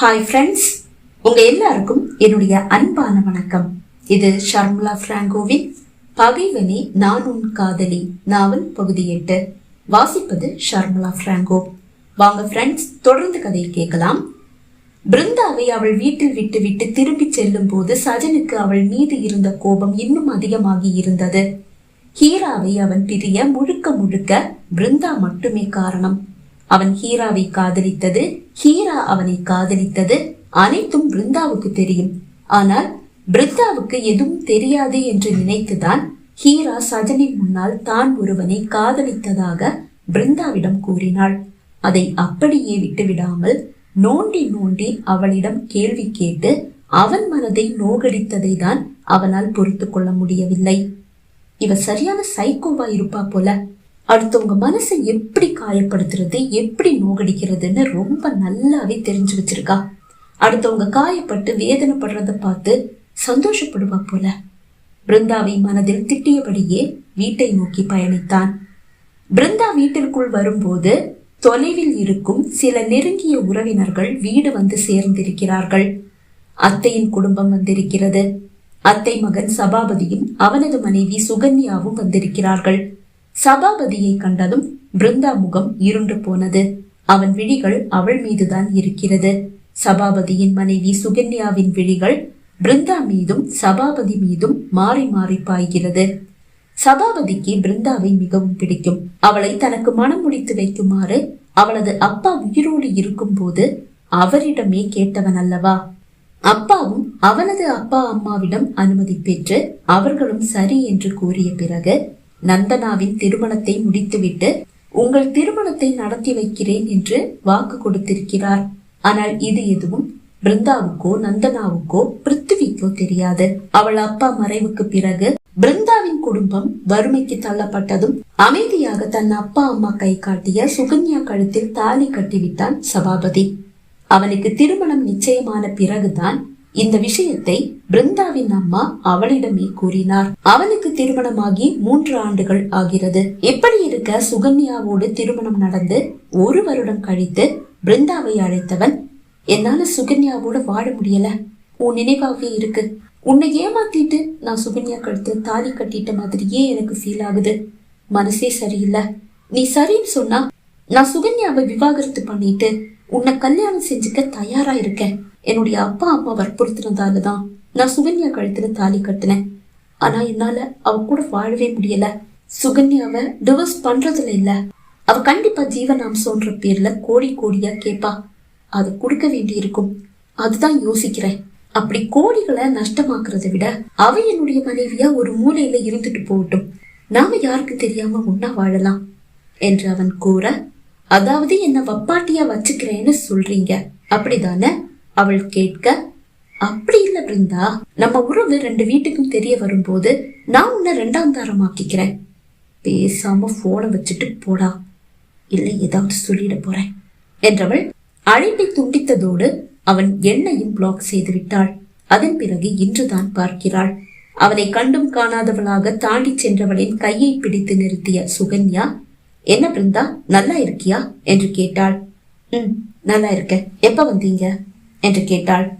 Hi friends உங்க எல்லாருக்கும் என்னுடைய அன்பான வணக்கம். இது ஷர்முலா பிராங்கோவின் பகைவனே நான் உன் காதலி. நாவல் பகுதி எட்டு. வாசிப்பது ஷர்முலா பிராங்கோ. வாங்க ஃப்ரெண்ட்ஸ் தொடர்ந்து கதையை கேட்கலாம். பிருந்தாவை அவள் வீட்டில் விட்டு விட்டு திரும்பி செல்லும் போது சஜனுக்கு அவள் மீது இருந்த கோபம் இன்னும் அதிகமாகி இருந்தது. ஹீராவை அவன் பிரிய முழுக்க முழுக்க பிருந்தா மட்டுமே காரணம். அவன் ஹீராவை காதலித்தது ஹீரா அவனை காதலித்தது அனைத்தும் பிருந்தாவுக்கு தெரியும். ஆனால் பிருந்தாவுக்கு எதுவும் தெரியாது என்று நினைத்துதான் ஹீரா சஜனின் முன்னால் தான் ஒருவனை காதலித்ததாக பிருந்தாவிடம் கூறினாள். அதை அப்படியே விட்டுவிடாமல் நோண்டி நோண்டி அவளிடம் கேள்வி கேட்டு அவன் மனதை நோகடித்ததை தான் அவனால் பொறுத்து கொள்ள முடியவில்லை. இவ சரியான சைக்கோவா இருப்பா போல. அடுத்தவங்க மனசை எப்படி காயப்படுத்துறது எப்படி நோகடிக்கிறதுன்னு ரொம்ப நல்லாவே தெரிஞ்சு வச்சிருக்கா. அடுத்தவங்க காயப்பட்டு வேதனைப்படுறத பார்த்து சந்தோஷப்படுவா போல. பிருந்தாவை மனதில் திட்டியபடியே வீட்டை நோக்கி பயணித்தான். பிருந்தா வீட்டிற்குள் வரும்போது தொலைவில் இருக்கும் சில நெருங்கிய உறவினர்கள் வீடு வந்து சேர்ந்திருக்கிறார்கள். அத்தையின் குடும்பம் வந்திருக்கிறது. அத்தை மகன் சபாபதியும் அவனது மனைவி சுகன்யாவும் வந்திருக்கிறார்கள். சபாபதியை கண்டதும் பிருந்தா முகம் இருண்டு போனது. அவன் விழிகள் அவள் மீதுதான் இருக்கிறது. சபாபதியின் மனைவி சுகன்யாவின் விழிகள் பிருந்தா மீதும் சபாபதி மீதும் மாறி மாறி பாய்கிறது. சபாபதிக்கு பிருந்தாவை மிகவும் பிடிக்கும். அவளை தனக்கு மனம் முடித்து வைக்குமாறு அவளது அப்பா உயிரோடு இருக்கும் போது அவரிடமே கேட்டவன் அல்லவா? அப்பாவும் அவனது அப்பா அம்மாவிடம் அனுமதி பெற்று அவர்களும் சரி என்று கூறிய பிறகு நந்தனாவின் திருமணத்தை முடித்துவிட்டு உங்கள் திருமணத்தை நடத்தி வைக்கிறேன் என்று வாக்கு கொடுத்திருக்கிறார். ஆனால் இது எதுவும் பிருந்தாவுக்கோ நந்தனாவுக்கோ பிருத்திவிக்கோ தெரியாது. அவள் அப்பா மறைவுக்கு பிறகு பிருந்தாவின் குடும்பம் வறுமைக்கு தள்ளப்பட்டதும் அமைதியாக தன் அப்பா அம்மா கை காட்டிய சுகன்யா கழுத்தில் தாலி கட்டிவிட்டான் சபாபதி. அவனுக்கு திருமணம் நிச்சயமான பிறகுதான் இந்த விஷயத்தை பிருந்தாவின் அம்மா அவளிடமே கூறினார். அவனுக்கு திருமணமாகி மூன்று ஆண்டுகள் ஆகிறது. எப்படி இருக்க சுகன்யாவோடு திருமணம் நடந்து ஒரு வருடம் கழித்து பிருந்தாவை அழைத்தவன் என்னால சுகன்யாவோட வாழ முடியல. உன் நினைவாகவே இருக்கு. உன்னை ஏமாத்திட்டு நான் சுகன்யா கழுத்து தாலி கட்டிட்ட மாதிரியே எனக்கு ஃபீல் ஆகுது. மனசே சரியில்லை. நீ சரின்னு சொன்னா நான் சுகன்யாவை விவாகரத்து பண்ணிட்டு உன்னை கல்யாணம் செஞ்சுக்க தயாரா இருக்கேன். என்னுடைய அப்பா அம்மா வற்புறுத்தினதால தான் நான் சுகன்யா கழுத்துல தாலி கட்டினேன். ஆனா என்னால அவ கூட வாழவே முடியல. சுகன்யாவை டிவோர்ஸ் பண்றதுல இல்ல. அவ கண்டிப்பா ஜீவனாம்சம்ன்ற பேர்ல கோடி கோடியா கேப்பா. அது கொடுக்க வேண்டி இருக்கும் அதுதான் யோசிக்கிறேன். அப்படி கோடிகளை நஷ்டமாக்குறதை விட அவ என்னுடைய மனைவியா ஒரு மூலையில இருந்துட்டு போகட்டும். நாம யாருக்கு தெரியாம ஒன்னா வாழலாம் என்று அவன் கூற அதாவது என்ன வப்பாட்டியா வச்சுக்கிறேன்னு சொல்றீங்க. அப்படிதானே? அவள் கேட்க அப்படி இல்ல பிருந்தா. நம்ம உறவு ரெண்டு வீட்டுக்கும் தெரிய வரும்போது நான் உன்னை ரெண்டாம் தாரம் ஆக்கிக்கிறேன் பேசாம போனை வச்சுட்டு போடா. இல்லை ஏதாவது சொல்லிட போறேன். என்றவள் அழைப்பை துண்டித்ததோடு அவன் எண்ணையும் பிளாக் செய்து விட்டாள். அதன் பிறகு இன்றுதான் பார்க்கிறாள். அவனை கண்டும் காணாதவளாக தாண்டி சென்றவளின் கையை பிடித்து நிறுத்திய சுகன்யா என்ன பிருந்தா நல்லா இருக்கியா? என்று கேட்டாள். ம் நல்லா இருக்க எப்ப வந்தீங்க? என்று கேட்டாள்.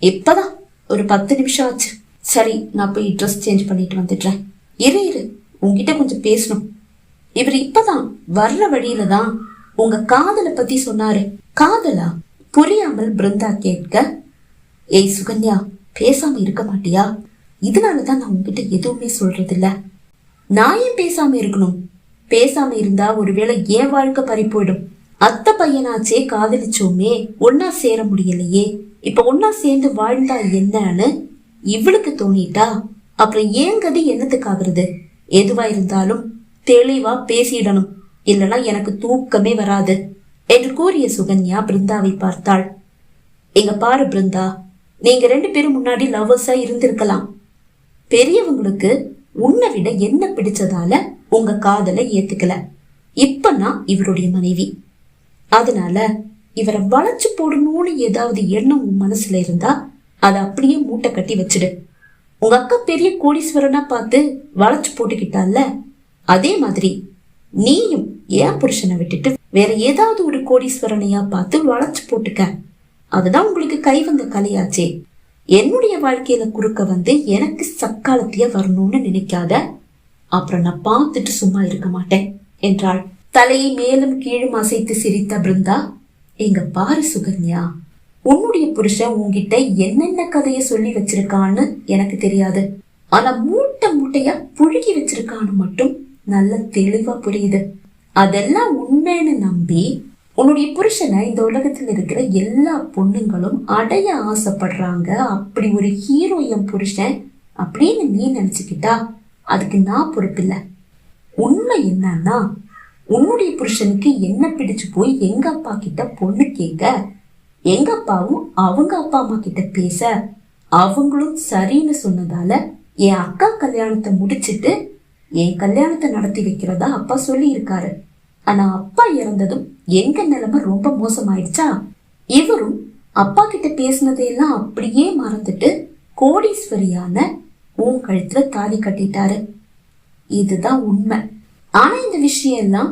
இப்பதான். ஒரு பத்து நிமிஷம் ஆச்சு. சரி நான் போய் ட்ரெஸ் சேஞ்ச் பண்ணிட்டு வந்துடுறேன். இரு இரு. உங்ககிட்ட கொஞ்சம் பேசணும். இவர் இப்பதான் வர்ற வழியில தான் உங்க காதலை பத்தி சொன்னாரு. காதலா? புரியாமல் பிருந்தா கேட்க ஏய் சுகன்யா பேசாம இருக்க மாட்டியா? இதனாலதான் நான் உங்ககிட்ட எதுவுமே சொல்றது இல்ல நான் ஏன் பேசாம இருக்கணும்? பேசாம இருந்தா ஒருவேளை ஏன் வாழ்க்கை பறி போயிடும். அத்தை பையனாச்சே காதலிச்சோமே ஒன்னா சேர முடியலையே. இப்ப ஒன்னா சேர்ந்து வாழ்ந்தா என்னன்னு இவளுக்கு தோணிட்டா? அப்புறம் ஏன் கதி என்னத்துக்கு எதுவா இருந்தாலும் தெளிவா பேசிடணும். இல்லனா எனக்கு தூக்கமே வராது என்று கூறிய சுகன்யா பிருந்தாவை பார்த்தாள். எங்க பாரு பிருந்தா நீங்க ரெண்டு பேரும் முன்னாடி லவ்வர்ஸா இருந்திருக்கலாம். பெரியவங்களுக்கு உன்னை விட என்ன பிடிச்சதால உங்க காதலை ஏத்துக்கல. இப்ப நான் இவருடைய மனைவி. அதனால இவரை வளைச்சு போடணும்னு ஏதாவது எண்ணம் உன் மனசுல இருந்தா அதை அப்படியே மூட்டை கட்டி வச்சிடு. உங்க அக்கா பெரிய கோடீஸ்வரனா பார்த்து வளைச்சு போட்டுக்கிட்டால அதே மாதிரி நீயும் ஏன் புருஷனை விட்டுட்டு வேற ஏதாவது ஒரு கோடீஸ்வரனையா பார்த்து வளைச்சு போட்டுக்க. அதுதான் உங்களுக்கு கை வந்த கலையாச்சே. என்னுடைய வாழ்க்கையில குறுக்க வந்து எனக்கு சக்காலத்திய வரணும்னு நினைக்காத. அப்புறம் நான் பார்த்துட்டு சும்மா இருக்க மாட்டேன் என்றாள். தலையை மேலும் கீழும் அசைத்து சிரித்த பிருந்தா எங்க பாரு சுகன்யா உன்னுடைய புருஷன் உன்கிட்ட என்னென்ன கதைய சொல்லி வச்சிருக்கான்னு எனக்கு தெரியாது. ஆனா மூட்டை மூட்டையா புழுகி வச்சிருக்கான்னு மட்டும் நல்ல தெளிவா புரியுது. அதெல்லாம் உண்மைன்னு நம்பி உன்னுடைய புருஷனை இந்த உலகத்துல இருக்கிற எல்லா பொண்ணுங்களும் அடைய ஆசைப்படுறாங்க. அப்படி ஒரு ஹீரோ என் புருஷன் அப்படின்னு நீ நினைச்சுக்கிட்டா அதுக்கு நான் பொறுப்பில்லை. உண்மை என்னன்னா உன்னுடைய புருஷனுக்கு என்ன பிடிச்சு போய் எங்க அப்பா கிட்ட பொண்ணு கேட்க எங்க அப்பாவும் அவங்க அப்பா அம்மா கிட்ட பேச? அவங்களும் சரின்னு சொன்னதால என் அக்கா கல்யாணத்தை முடிச்சிட்டு என் கல்யாணத்தை நடத்தி வைக்கிறதா அப்பா சொல்லி இருக்காரு ஆனா அப்பா இறந்ததும் எங்க நிலைமை ரொம்ப மோசமாயிடுச்சா? இவரும் அப்பா கிட்ட பேசினதையெல்லாம் அப்படியே மறந்துட்டு கோடீஸ்வரியான உன் கழுத்துல தாலி கட்டிட்டாரு. இதுதான் உண்மை. ஆனா இந்த விஷயம் எல்லாம்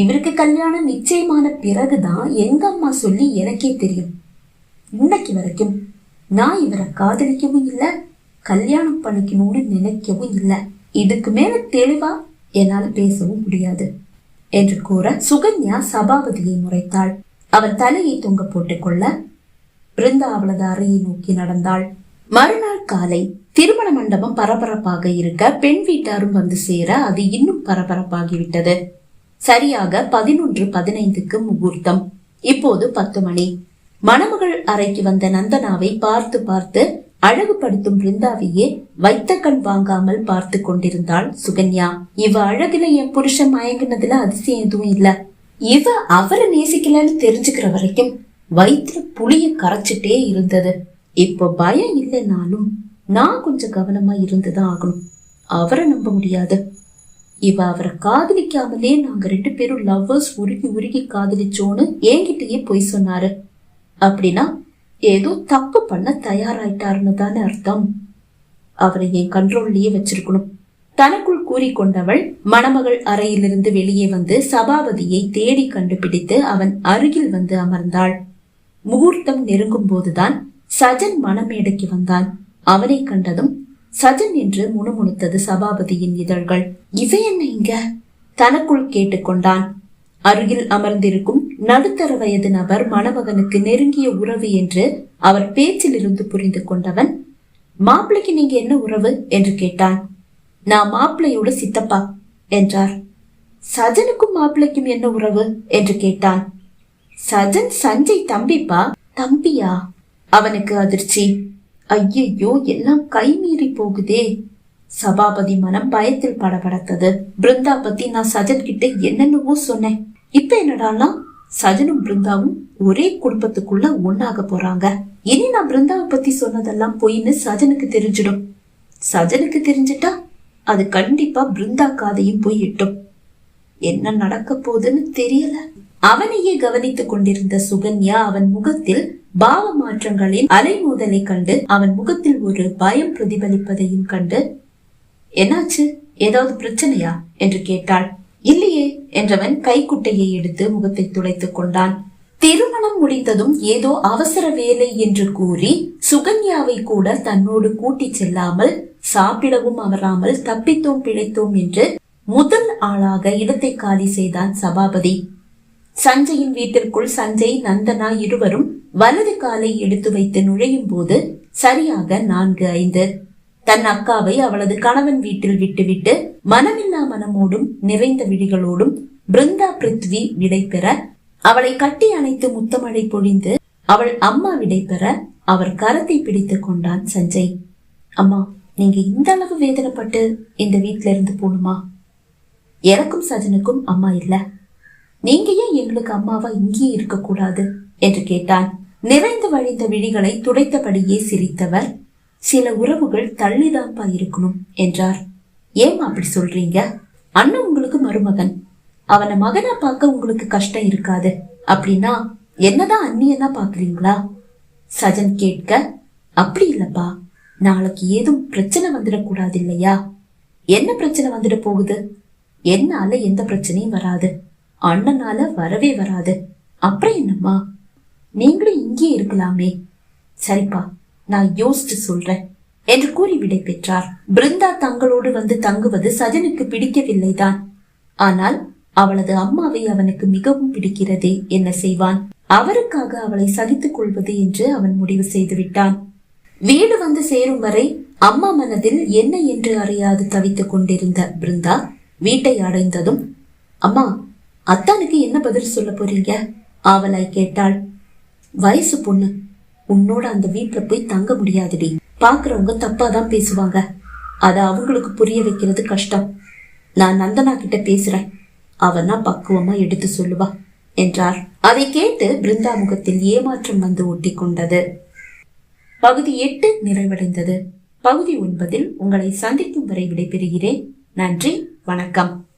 இவருக்கு கல்யாணம் நிச்சயமான பிறகுதான் எங்க அம்மா சொல்லி எனக்கே தெரியும். இன்னைக்கு வரைக்கும் நான் இவரை காதலிக்கவும் இல்லை கல்யாணம் பண்ணிக்கணும்னு நினைக்கவும் இல்லை. இதுக்கு மேல தெளிவா என்னால பேசவும் முடியாது என்று கூற சுகன்யா சபாபதியை முறைத்தாள். அவள் தலையை தொங்க போட்டுக்கொள்ள பிருந்தா அவளது அறையை நோக்கி நடந்தாள். மறுநாள் காலை திருமண மண்டபம் பரபரப்பாக இருக்க பெண் வீட்டாரும் வந்து சேர அது இன்னும் பரபரப்பாகிவிட்டது. சரியாக பதினொன்று பதினைந்துக்கு முகூர்த்தம். இப்போது பத்து மணி. மணமகள் அறைக்கு வந்த நந்தனாவை பார்த்து பார்த்து அழகுபடுத்தும் பிருந்தாவையே வைத்த கண் வாங்காமல் பார்த்து கொண்டிருந்தாள் சுகன்யா. இவ அழகுல என் புருஷன் மயங்கினதுல அதிசயம் எதுவும் இல்ல. இவ அவரை நேசிக்கலன்னு தெரிஞ்சுக்கிற வரைக்கும் வயிற்றுல புளிய கரைச்சிட்டே இருந்தது. இப்போ பயம் இல்லைனாலும் நான் கொஞ்சம் கவனமா இருந்துதான் ஆகணும். அவரை நம்ப முடியாது. இவ அவரை காதலிக்காமலே நாங்க ரெண்டு பேரும் லவ்வர்ஸ் உருகி உருகி காதலிச்சோன்னு என்கிட்டயே பொய் சொன்னாரு. அப்படின்னா ஏதோ தப்பு பண்ண தயாராயிட்டாருன்னு தானே அர்த்தம். அவரை என் கண்ட்ரோல்லயே வச்சிருக்கணும். தனக்குள் கூறிக்கொண்டவள் மணமகள் அறையிலிருந்து வெளியே வந்து சபாபதியை தேடி கண்டுபிடித்து அவன் அருகில் வந்து அமர்ந்தாள். முகூர்த்தம் நெருங்கும் போதுதான் சஜன் மணமேடைக்கு வந்தான். அவனை கண்டதும் சஜன் என்று முணுமுணுத்தது சபாபதியின் இதழ்கள். இவ என்ன இங்க? தனக்குள் கேட்டுக்கொண்டான். அருகில் அமர்ந்திருக்கும் நடுத்தர வயது நபர் மணமகனுக்கு நெருங்கிய உறவு என்று அவர் பேச்சிலிருந்து புரிந்து கொண்டவன் மாப்பிளைக்கு நீங்க என்ன உறவு? என்று கேட்டான். நான் மாப்பிள்ளையோட சித்தப்பா என்றார். சஜனுக்கும் மாப்பிள்ளைக்கும் என்ன உறவு? என்று கேட்டான். சஜன் சஞ்சய் தம்பிப்பா? தம்பியா? அவனுக்கு அதிர்ச்சி. ஐயையோ எல்லாம் கைமீறி போகுதே. சபாபதி மனம் பயத்தில் படபடத்தது. பிருந்தா பத்தி நான் சஜன் கிட்ட என்னென்னவோ சொன்னேன். இப்ப என்னடானா சஜனும் பிருந்தாவும் ஒரே குடும்பத்துக்குள்ள ஒன்னாக போறாங்க. இனி நான் பிருந்தாவை பத்தி சொன்னதெல்லாம் பொய்ன்னு சஜனுக்கு தெரிஞ்சிடும். சஜனுக்கு தெரிஞ்சிட்டா அது கண்டிப்பா பிருந்தா காதையும் போய் இட்டும் என்ன நடக்க போகுதுன்னு தெரியல. அவனையே கவனித்துக் கொண்டிருந்த சுகன்யா அவன் முகத்தில் பாவ மாற்றங்களின் அலைமோதலை கண்டு அவன் முகத்தில் ஒரு பயம் பிரதிபலிப்பதையும் கண்டு என்னாச்சு? ஏதாவது பிரச்சனையா? என்று கேட்டாள். இல்லையே என்றவன் கைக்குட்டையை எடுத்து முகத்தை துளைத்துக் கொண்டான். திருமணம் முடிந்ததும் ஏதோ அவசர வேலை என்று கூறி சுகன்யாவை கூட தன்னோடு கூட்டிச் செல்லாமல் சாப்பிடவும் அமராமல் தப்பித்தோம் பிழைத்தோம் என்று முதல் ஆளாக இடத்தை காலி செய்தான் சபாபதி. சஞ்சயின் வீட்டிற்குள் சஞ்சய் நந்தனா இருவரும் வலது காலை எடுத்து வைத்து நுழையும் போது சரியாக நான்கு ஐந்து. தன் அக்காவை அவளது கணவன் வீட்டில் விட்டுவிட்டு மனமில்லா மனமோடும் நிறைந்த விழிகளோடும் பிருந்தா பிருத்வி விடைபெற அவளை கட்டி அணைத்து முத்தமழை பொழிந்து அவள் அம்மா விடைபெற அவர் கரத்தை பிடித்துக் கொண்டான் சஞ்சய். அம்மா நீங்க இந்த அளவு வேதனைப்பட்டு இந்த வீட்ல இருந்து போகணுமா? எனக்கும் சஜனுக்கும் அம்மா இல்ல. நீங்க ஏன் எங்களுக்கு அம்மாவா இங்கேயே இருக்கக்கூடாது? என்று கேட்டான். நிறைந்து வழிந்த விழிகளை துடைத்தபடியே சிரித்தவர் சில உறவுகள் தள்ளிதான்ப்பா இருக்கணும் என்றார். ஏமா அப்படி சொல்றீங்க? அண்ணன் உங்களுக்கு மருமகன். அவனை மகனா பார்க்க உங்களுக்கு கஷ்டம் இருக்காது. அப்படின்னா என்னதான் அண்ணியனா பாக்குறீங்களா சஜன் கேட்க அப்படி இல்லப்பா. நாளைக்கு ஏதும் பிரச்சனை வந்துடக்கூடாது இல்லையா என்ன பிரச்சனை வந்துட போகுது? என்னால எந்த பிரச்சனையும் வராது. அண்ணனால வரவே வராது. அப்புறம் என்னம்மா? நீங்களும் இங்கே இருக்கலாமே. சரிப்பா நான் யோசிச்சு சொல்றேன் என்று கூறி விடை பெற்றார். பிருந்தா தங்களோடு வந்து தங்குவது சஜனுக்கு பிடிக்கவில்லைதான். ஆனால் அவளது அம்மாவை அவனுக்கு மிகவும் பிடிக்கிறதே என்ன செய்வான். அவருக்காக அவளை சகித்துக் கொள்வது என்று அவன் முடிவு செய்து விட்டான் வீடு வந்து சேரும் வரை அம்மா மனதில் என்ன என்று அறியாது தவித்துக் கொண்டிருந்த பிருந்தா வீட்டை அடைந்ததும் அம்மா அத்தானுக்கு என்ன பதில் சொல்ல போறீங்க? ஆவலாய் கேட்டாள். வயசு பொண்ணு. உன்னோட அந்த வீட்டுல போய் தங்க முடியாதுடி. பாக்குறவங்க தப்பா தான் பேசுவாங்க. அத அவங்களுக்கு புரிய வைக்கிறது கஷ்டம். நான் நந்தனா கிட்ட பேசுறேன். அவனா பக்குவமா எடுத்து சொல்லுவா என்றார் அதை கேட்டு பிருந்தா முகத்தில் ஏமாற்றம் வந்து ஒட்டி கொண்டது. பகுதி எட்டு நிறைவடைந்தது. பகுதி ஒன்பதில் உங்களை சந்திக்கும் வரை விடைபெறுகிறேன். நன்றி வணக்கம்.